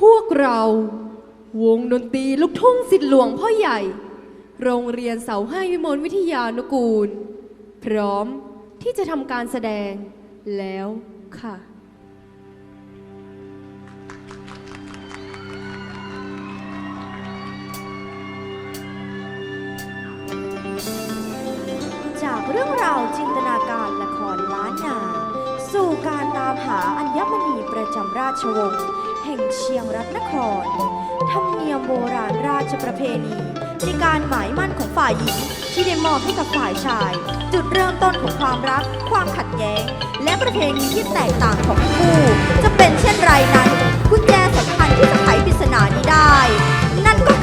พวกเราวงดนตรีลูกทุ่งสิทธิหลวงพ่อใหญ่ โรงเรียนเสาให้วิมลวิทยานุกูล พร้อมที่จะทำการแสดงแล้วค่ะ จากเรื่องราวจินตนาการละครล้านนา สู่การตามหาอัญมณีประจำราชวงศ์่งเชียงรัตนคร ธรรมเนียมโบราณราชประเพณีในการหมายมั่นของฝ่ายหญิงที่ได้มอบให้กับฝ่ายชาย จุดเริ่มต้นของความรัก ความขัดแย้ง และประเพณีที่แตกต่างของทั้งคู่ จะเป็นเช่นไรนั้นกุญแจสำคัญที่จะไขปริศนานี้ได้ นั่นก็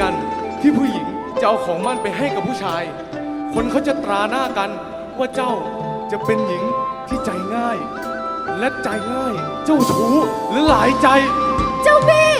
กันที่ผู้หญิงจะเอาของมั่นไปให้กับผู้ชาย คนเขาจะตราหน้ากันว่าเจ้าจะเป็นหญิงที่ใจง่าย และใจง่าย เจ้าชู้และหลายใจ เจ้าบี้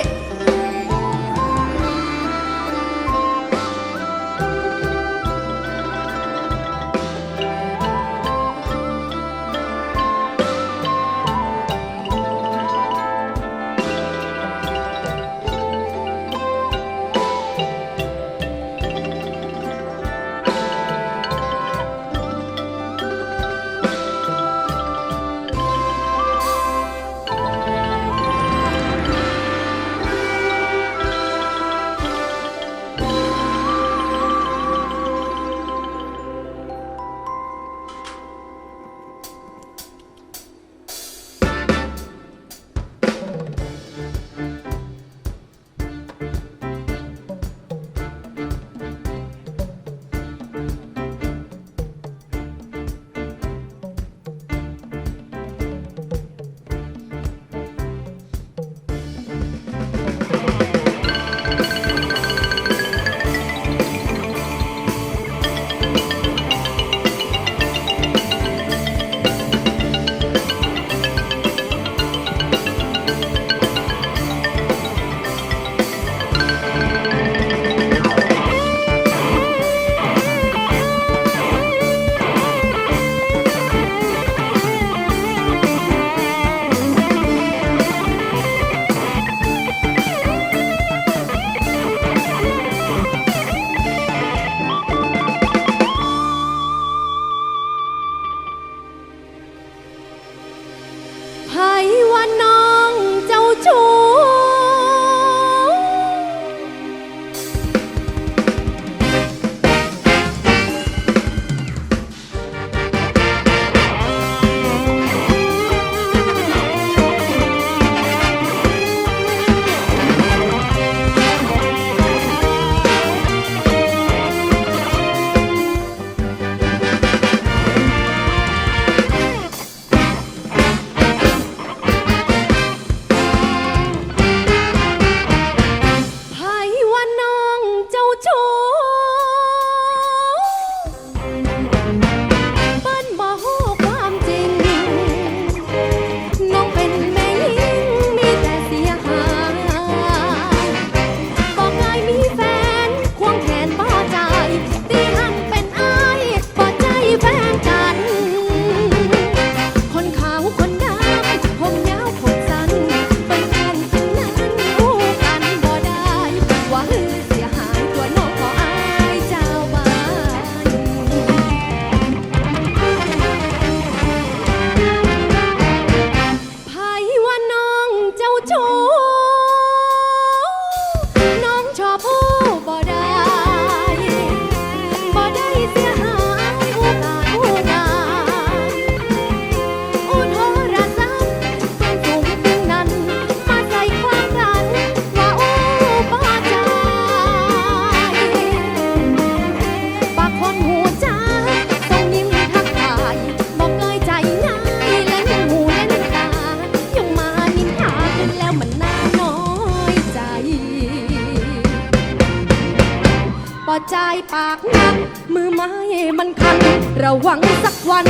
หวังสักวัน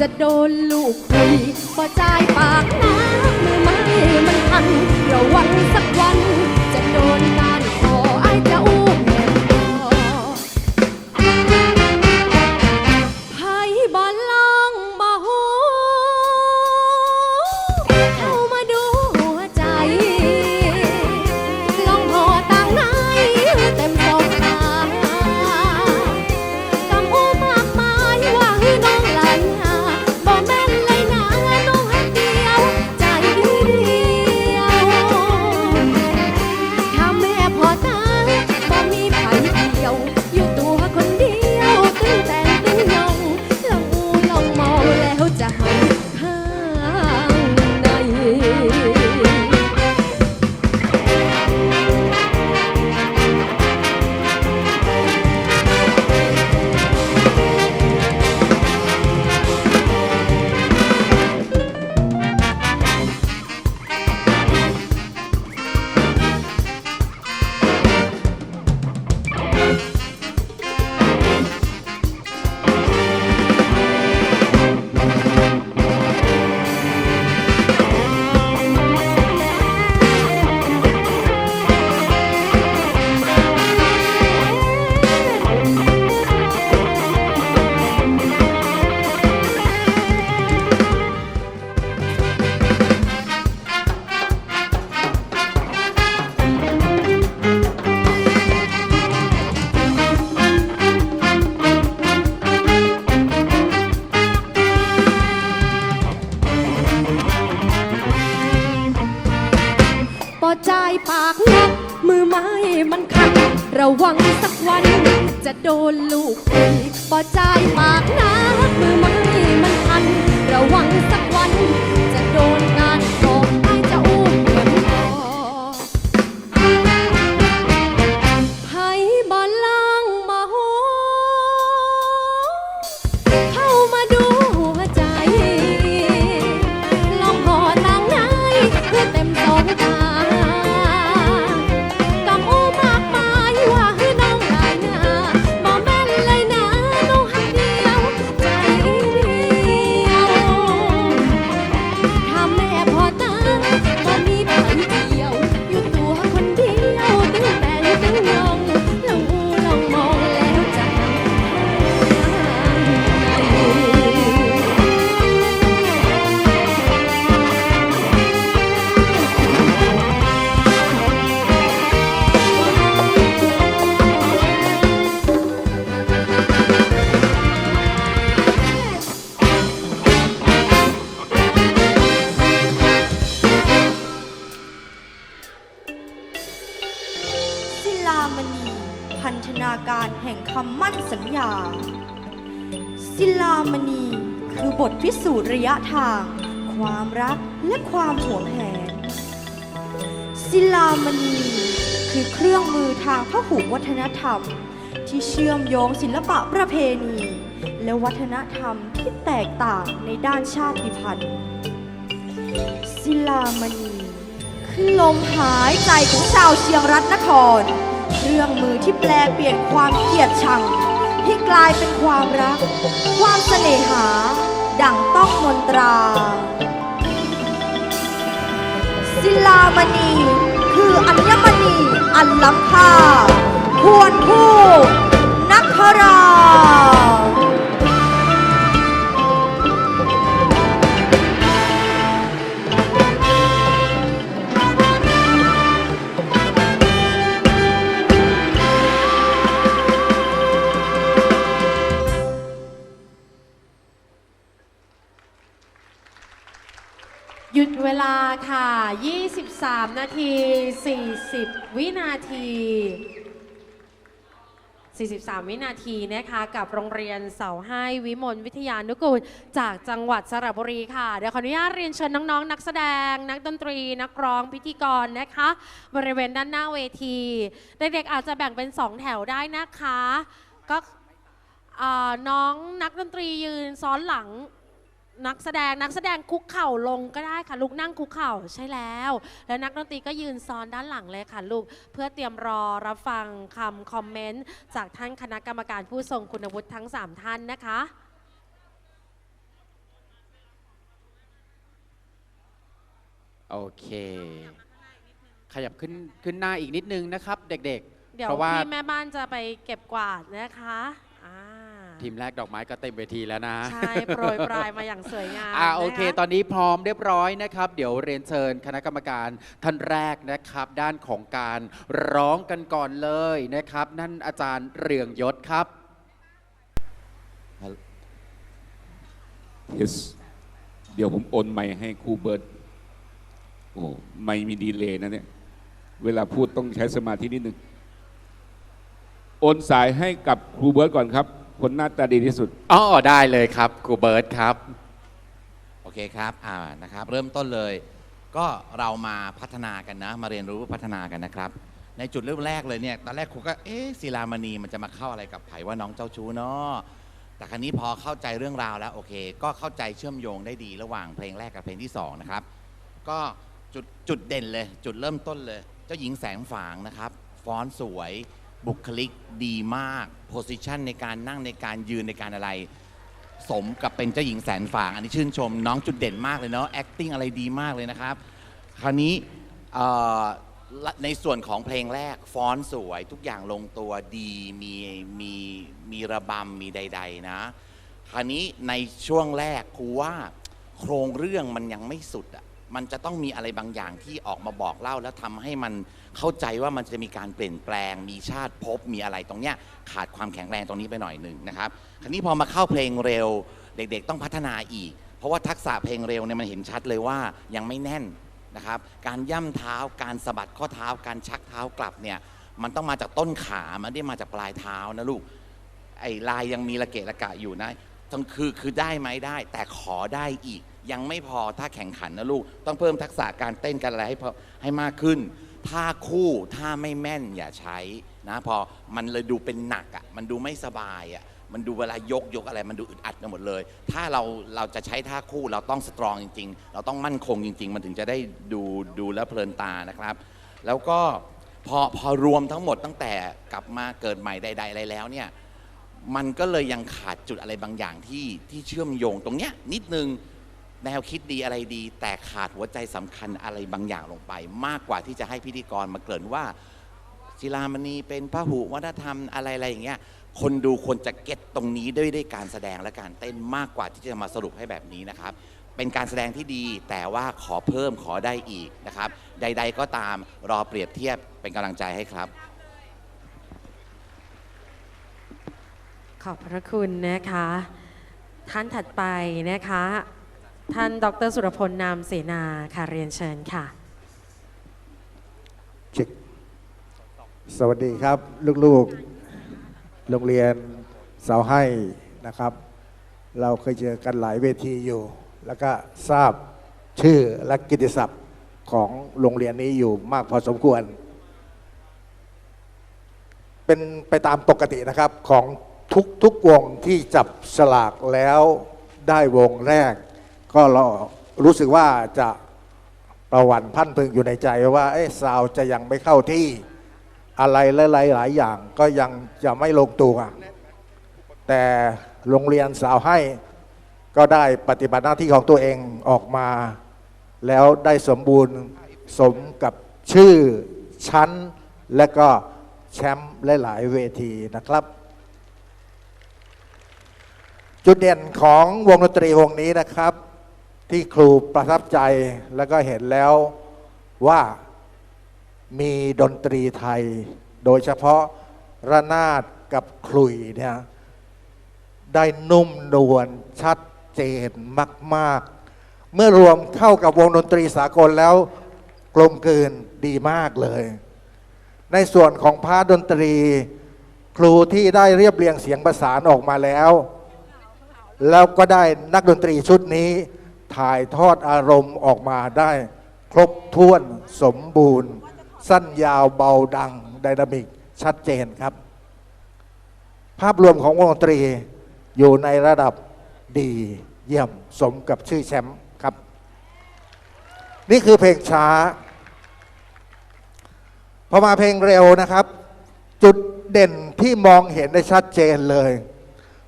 จะโดนลูกคุยบ่จ่ายปากน้ำมือไม้มันทันระวังสักวันจะโดน การแห่งคำมั่นสัญญา ศิลามณีคือบทพิสูจน์ระยะทาง ความรักและความหวงแหน ศิลามณีคือเครื่องมือทางพหุวัฒนธรรม ที่เชื่อมโยงศิลปะประเพณี และวัฒนธรรมที่แตกต่างในด้านชาติพันธุ์ ศิลามณีคือลมหายใจของชาวเชียงรัตนคร เครื่องมือที่แปลเปลี่ยนความเกลียดชังให้กลายเป็นความรัก ความเสน่หา ดั่งต้องมนตรา ศิลามณี คืออัญมณีอันล้ำค่าควรคู่ 3 นาที 40 วินาที 43 วินาทีนะคะกับโรงเรียนเสาให้วิมลวิทยานุกูล จากจังหวัดสระบุรีค่ะ เดี๋ยวขออนุญาตเรียนเชิญน้องๆนักแสดง นักดนตรี นักร้องพิธีกรนะคะ บริเวณด้านหน้าเวที เด็กๆอาจจะแบ่งเป็น 2 แถวได้นะคะ ก็น้องนักดนตรียืนซ้อนหลัง นักแสดงนักแสดงคุกเข่าลงก็ได้ค่ะลูกนั่งคุกเข่าใช่แล้ว แล้วนักดนตรีก็ยืนซ้อนด้านหลังเลยค่ะลูกเพื่อเตรียมรอรับฟังคำคอมเมนต์จากท่านคณะกรรมการผู้ทรงคุณวุฒิทั้ง 3 ท่านนะคะโอเค ขยับขึ้นขึ้นหน้าอีกนิดนึงนะครับ เด็กๆ เดี๋ยวเพราะว่า พี่แม่บ้านจะไปเก็บกวาดนะคะอ่า ทีมแรกดอกไม้ก็เต็มเวทีแล้วนะ ใช่ โปรยปลายมาอย่างสวยงามอ่าโอเค นะคะตอนนี้พร้อมเรียบร้อยนะครับ เดี๋ยวเรียนเชิญคณะกรรมการท่านแรกนะครับ ด้านของการร้องกันก่อนเลยนะครับ นั่นอาจารย์เรืองยศครับ yes เดี๋ยวผมโอนไมค์ให้ครูเบิร์ตโอ้ไม่มีดีเลย์นะเนี่ย เวลาพูดต้องใช้สมาธินิดนึง โอนสายให้กับครูเบิร์ตก่อนครับ คนหน้าตาดีที่สุด อ๋อได้เลยครับครูเบิร์ตครับ โอเคครับอ่านะครับ เริ่มต้นเลย ก็เรามาพัฒนากันนะ มาเรียนรู้พัฒนากันนะครับ ในจุดเริ่มแรกเลยเนี่ยตอนแรกครูก็เอ๊ะศิลามณีมันจะมาเข้าอะไรกับไผ่ว่าน้องเจ้าชู้เนาะแต่ครั้นี้พอเข้าใจเรื่องราวแล้วโอเค ก็เข้าใจเชื่อมโยงได้ดีระหว่างเพลงแรกกับเพลงที่สองนะครับ ก็จุดจุดเด่นเลย จุดเริ่มต้นเลย เจ้าหญิงแสงฝางนะครับ ฟ้อนสวย บุคลิกดีมาก โพสิชันในการนั่งในการยืนในการอะไร สมกับเป็นเจ้าหญิงแสนฝางอันนี้ชื่นชม น้องจุดเด่นมากเลยเนาะ acting อะไรดีมากเลยนะครับ คราวนี้ในส่วนของเพลงแรกฟ้อนสวยทุกอย่างลงตัวดีมีมีมีระบำมีใด ๆ นะ คราวนี้ในช่วงแรกครูว่าโครงเรื่องมันยังไม่สุดอะ มันจะต้องมีอะไรบางอย่างที่ออกมาบอกเล่า แล้วทำให้มันเข้าใจว่ามันจะมีการเปลี่ยนแปลง มีชาติภพมีอะไรตรงเนี้ยขาดความแข็งแรงตรงนี้ไปหน่อยหนึ่งนะครับคราวนี้พอมาเข้าเพลงเร็ว เด็กๆ ต้องพัฒนาอีก เพราะว่าทักษะเพลงเร็วเนี่ยมันเห็นชัดเลยว่ายังไม่แน่นนะครับ การย่ำเท้าการสะบัดข้อเท้า การชักเท้ากลับเนี่ยมันต้องมาจากต้นขามันไม่ได้มาจากปลายเท้านะลูก ไอ้ลายยังมีระเกะระกะอยู่นะต้องคือคือได้ไหมได้ แต่ขอได้อีก ยังไม่พอถ้าแข่งขันนะลูก ต้องเพิ่มทักษะการเต้นกันอะไรให้พอให้มากขึ้นถ้าคู่ถ้าไม่แม่นอย่าใช้นะพอมันเลยดูเป็นหนักอะ่ะมันดูไม่สบายอะ่ะมันดูเวลายกยกอะไร มันดูอึดอัดไปหมดเลย ถ้าเราเราจะใช้ท่าคู่เราต้องสตรองจริง ๆ เราต้องมั่นคงจริง ๆ มันถึงจะได้ดูดูแลเพลินตานะครับ แล้วก็พอพอรวมทั้งหมดตั้งแต่กลับมาเกิดใหม่ใด ๆ อะไรแล้วเนี่ยมันก็เลยยังขาดจุดอะไรบางอย่างที่ที่เชื่อมโยงตรงเนี้ยนิดนึง แนวคิดดีอะไรดี แต่ขาดหัวใจสำคัญอะไรบางอย่างลงไป มากกว่าที่จะให้พิธีกรมาเกริ่นว่าศิลามณีเป็นพระหุวัฒนธรรมอะไรอะไรอย่างเงี้ยคนดูควรจะเก็ตตรงนี้ด้วยด้วยการแสดงและการเต้นมากกว่าที่จะมาสรุปให้แบบนี้นะครับ เป็นการแสดงที่ดีแต่ว่าขอเพิ่มขอได้อีกนะครับ ใด ๆ ก็ตามรอเปรียบเทียบเป็นกำลังใจให้ครับ ขอบพระคุณนะคะ ท่านถัดไปนะคะ ท่านดรสุรพลนามเสนาค่ะเรียนเชิญค่ะเช็คสวัสดีครับ ลูกๆโรงเรียนเสาให้นะครับ เราเคยเจอกันหลายเวทีอยู่ แล้วก็ทราบชื่อและกิตติศัพท์ของโรงเรียนนี้อยู่มากพอสมควร เป็นไปตามปกตินะครับของทุกทุกวงที่จับสลากแล้วได้วงแรก ก็เรารู้สึกว่าจะประวันพันพึงอยู่ในใจว่าเอ๊ะซาวจะยังไม่เข้าที่อะไรหลายๆหลายอย่างก็ยังจะไม่ลงตัวแต่โรงเรียนสาวให้ก็ได้ปฏิบัติหน้าที่ของตัวเองออกมา แล้วได้สมบูรณ์สมกับชื่อชั้น และก็แชมป์หลาย ๆ เวทีนะครับ จุดเด่นของวงดนตรีวงนี้นะครับ ที่ครูประทับใจแล้วก็เห็นแล้วว่ามีดนตรีไทย โดยเฉพาะระนาดกับขลุยเนี่ยได้นุ่มนวลชัดเจนมาก ๆ เมื่อรวมเข้ากับวงดนตรีสากลแล้วกลมกลืนดีมากเลย ในส่วนของพาดนตรี ครูที่ได้เรียบเรียงเสียงประสานออกมาแล้ว แล้วก็ได้นักดนตรีชุดนี้ ถ่ายทอดอารมณ์ออกมาได้ ครบถ้วนสมบูรณ์ สั้นยาวเบาดังไดนามิกชัดเจนครับ ภาพรวมของวงดนตรีอยู่ในระดับดีเยี่ยมสมกับชื่อแชมป์ครับ นี่คือเพลงช้า พอมาเพลงเร็วนะครับ จุดเด่นที่มองเห็นได้ชัดเจนเลย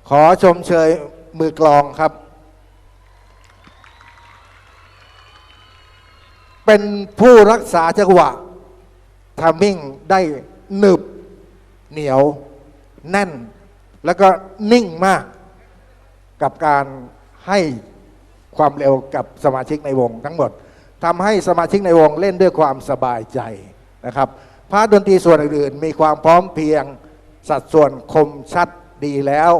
ขอชมเชยมือกลองครับ เป็นผู้รักษาจังหวะทามมิ่งได้หนึบเหนียว แน่น แล้วก็นิ่งมาก กับการให้ความเร็วกับสมาชิกในวงทั้งหมดทำให้สมาชิกในวงเล่นด้วยความสบายใจนะครับพาร์ทดนตรีส่วนอื่นๆมีความพร้อมเพียงสัดส่วนคมชัดดีแล้ว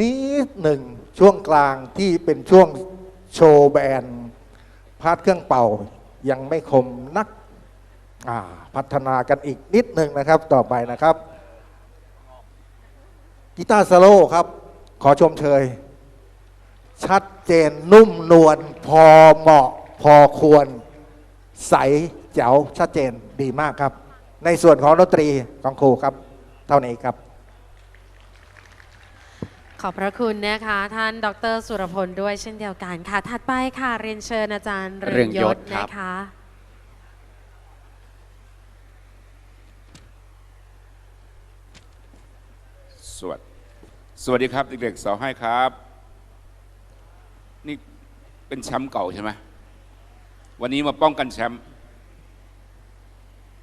นิดหนึ่งช่วงกลางที่เป็นช่วงโชว์แบนด์าร์ทเครื่องเป่ายังไม่คมนักพัฒนากันอีกนิดหนึ่งนะครับต่อไปนะครับกีตาร์สโลครับ ขอชมเชย ชัดเจนนุ่มนวลพอเหมาะพอควร ใสแจ๋วชัดเจนดีมากครับ ในส่วนของดนตรีของครูครับ เท่านี้ครับ อบพระคุณนะคะ ท่านดรสุรพลด้วยเช่นเดียวกันค่ะ ถัดไปค่ะเรียนเชิญอาจารย์เรืองยศนะคะ สวัสดีสวัสดีครับ เด็กๆสาวให้ครับ นี่เป็นแชมป์เก่าใช่ไหมวันนี้มาป้องกันแชมป์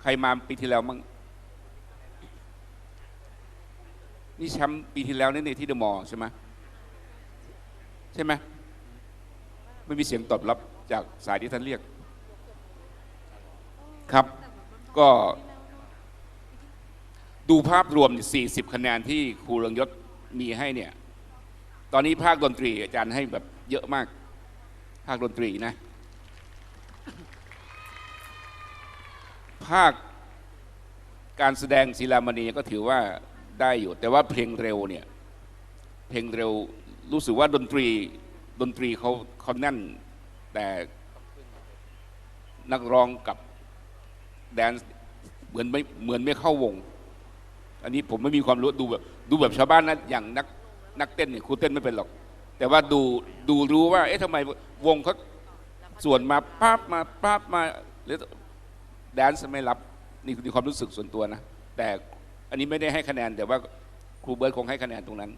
ใครมาปีที่แล้วมั่ง นี่แชมป์ปีที่แล้วนี่ในที่เดอะมอลล์ใช่ไหมใช่ไหมไม่มีเสียงตอบรับจากสายที่ท่านเรียกครับ ก็ดูภาพรวม 40 คะแนนที่ครูเรืองยศมีให้เนี่ย ตอนนี้ภาคดนตรีอาจารย์ให้แบบเยอะมาก ภาคดนตรีนะ ภาคการแสดงศิลามณีก็ถือว่า ได้อยู่ แต่ว่าเพลงเร็วเนี่ยเพลงเร็วรู้สึกว่าดนตรีดนตรีเขาเขาแน่นแต่นักร้องกับแดนซ์เหมือนไม่เหมือนไม่เข้าวง อันนี้ผมไม่มีความรู้ดูแบบดูแบบชาวบ้านนะอย่างนักนักเต้นเนี่ยครูเต้นไม่เป็นหรอก แต่ว่าดูดูรู้ว่า เอ๊ะทำไมวงเขาส่วนมาปั๊บมาปั๊บมาหรือแดนซ์ไม่รับนี่คือความรู้สึกส่วนตัวนะ แต่ อันนี้ไม่ได้ให้คะแนน แต่ว่าครูเบิร์ตคงให้คะแนนตรงนั้น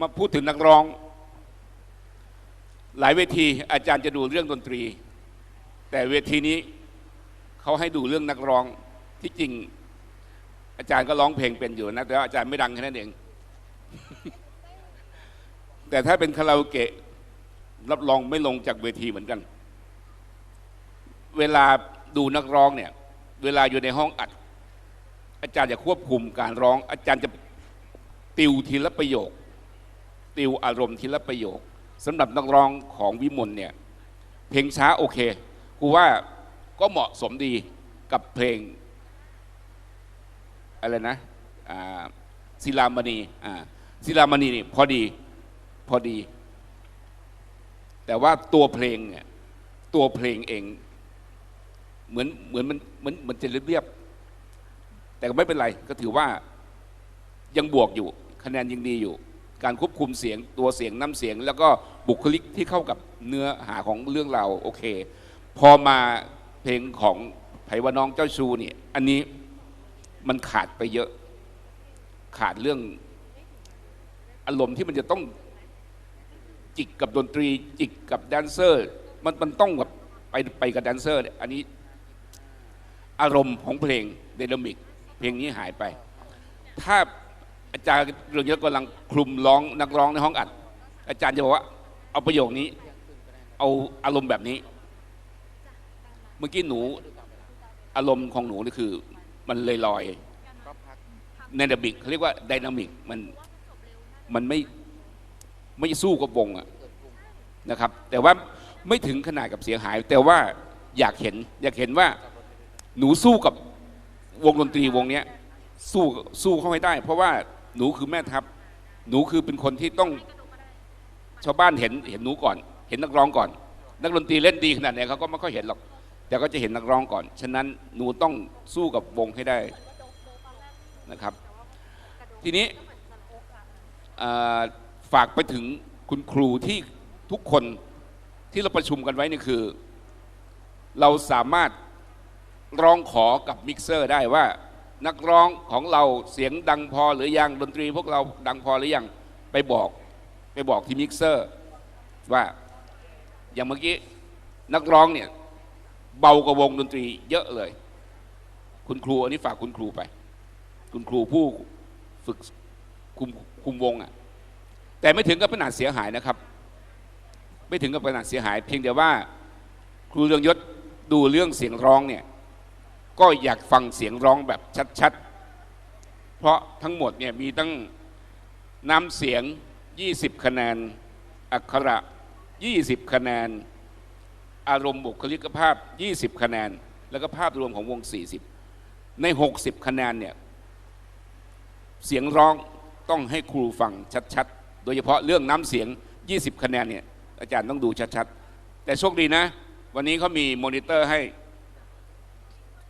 มาพูดถึงนักร้อง หลายเวทีอาจารย์จะดูเรื่องดนตรี แต่เวทีนี้เขาให้ดูเรื่องนักร้องที่จริง อาจารย์ก็ร้องเพลงเป็นอยู่นะแต่ว่าอาจารย์ไม่ดังแค่นั้นเอง แต่ถ้าเป็นคาราโอเกะรับรองไม่ลงจากเวทีเหมือนกัน เวลาดูนักร้องเนี่ย เวลาอยู่ในห้องอัด อาจารย์จะควบคุมการร้อง อาจารย์จะติวทีละประโยค ติวอารมณ์ทีละประโยคสำหรับนักร้องของวิมลเนี่ยเพลงช้าโอเคกูว่าก็เหมาะสมดีกับเพลงอะไรนะศิลามณีศิลามณีนี่พอดีพอดี แต่ว่าตัวเพลงเนี่ยตัวเพลงเอง เหมือนเหมือนมันเหมือนเหมือนจะเรียบ แต่ก็ไม่เป็นไรก็ถือว่ายังบวกอยู่คะแนนยังดีอยู่ การควบคุมเสียงตัวเสียงน้ำเสียง แล้วก็บุคลิกที่เข้ากับเนื้อหาของเรื่องเราโอเค พอมาเพลงของไผว่าน้องเจ้าชูเนี่ยอันนี้มันขาดไปเยอะ ขาดเรื่องอารมณ์ที่มันจะต้องจิกกับดนตรีจิกกับแดนเซอร์ มันมันต้องแบบไปไปกับแดนเซอร์เนี่ยอันนี้อารมณ์ของเพลงเดนามิก เพลงนี้หายไป ถ้าอาจารย์เรืองยศกำลังคลุมร้องนักร้องในห้องอัด อาจารย์จะบอกว่าเอาประโยคนี้ เอาอารมณ์แบบนี้ เมื่อกี้หนูอารมณ์ของหนูนี่คือ มันเลยลอยในดบิกเขาเรียกว่าไดนามิกมันมันไม่ไม่สู้กับวงอะนะครับ แต่ว่าไม่ถึงขนาดกับเสียหาย แต่ว่าอยากเห็น อยากเห็นว่าหนูสู้กับ วงดนตรีวงเนี้ยสู้สู้เข้าให้ได้ เพราะว่าหนูคือแม่ทัพ หนูคือเป็นคนที่ต้องชาวบ้านเห็นเห็นหนูก่อน เห็นนักร้องก่อน นักดนตรีเล่นดีขนาดไหนเขาก็ไม่ค่อยเห็นหรอก แต่ก็จะเห็นนักร้องก่อน ฉะนั้นหนูต้องสู้กับวงให้ได้นะครับ ทีนี้ฝากไปถึงคุณครูที่ทุกคนที่เราประชุมกันไว้นี่คือ เราสามารถ ร้องขอกับมิกเซอร์ได้ว่านักร้องของเราเสียงดังพอหรือยังดนตรีพวกเราดังพอหรือยังไปบอกไปบอกที่มิกเซอร์ว่าอย่างเมื่อกี้นักร้องเนี่ยเบากว่าวงดนตรีเยอะเลย คุณครูอันนี้ฝากคุณครูไป คุณครูผู้ฝึกคุมคุมวงอะ่ะแต่ไม่ถึงกับขนาดเสียหายนะครับ ไม่ถึงกับขนาดเสียหาย เพียงแต่ว่าครูเรืองยศดูเรื่องเสียงร้องเนี่ย ก็อยากฟังเสียงร้องแบบชัดๆ เพราะทั้งหมดเนี่ยมีตั้งน้ำเสียง 20 คะแนน อักขระ 20 คะแนน อารมณ์บุคลิกภาพ 20 คะแนน แล้วก็ภาพรวมของวง 40 ใน 60 คะแนนเนี่ยเสียงร้องต้องให้ครูฟังชัดๆ โดยเฉพาะเรื่องน้ำเสียง 20 คะแนนเนี่ยอาจารย์ต้องดูชัดๆ แต่โชคดีนะ วันนี้เขามีมอนิเตอร์ให้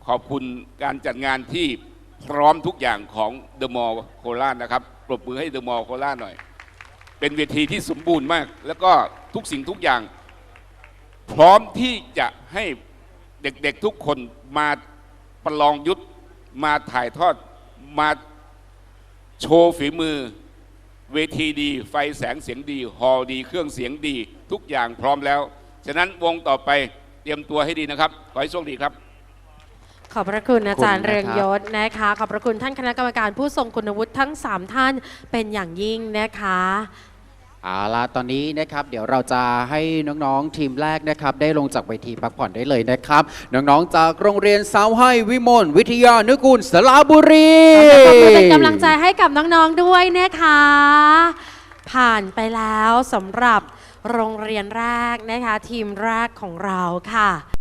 ขอบคุณการจัดงานที่พร้อมทุกอย่างของเดอะมอลล์โคราชนะครับปรบมือให้เดอะมอลล์โคราชหน่อย เป็นเวทีที่สมบูรณ์มาก แล้วก็ทุกสิ่งทุกอย่าง พร้อมที่จะให้เด็กๆทุกคนมาประลองยุทธมาถ่ายทอดมาโชว์ฝีมือ เวทีดี ไฟแสงเสียงดี ฮอลล์ดี เครื่องเสียงดี ทุกอย่างพร้อมแล้ว ฉะนั้นวงต่อไปเตรียมตัวให้ดีนะครับ ขอให้โชคดีครับ ขอบพระคุณอาจารย์ขอบคุณนะครับเรืองยศนะคะ ขอบพระคุณท่านคณะกรรมการผู้ทรงคุณวุฒิทั้ง 3 ท่านเป็นอย่างยิ่งนะคะเอาละตอนนี้นะครับเดี๋ยวเราจะให้น้องๆทีมแรกนะครับ ได้ลงจากเวทีพักผ่อนได้เลยนะครับ น้องๆจากโรงเรียนสาวให้วิมลวิทยานุกูลสระบุรีขอบคุณเป็นกำลังใจให้กับน้องๆด้วยนะคะ ผ่านไปแล้วสำหรับโรงเรียนแรกนะคะทีมแรกของเราค่ะ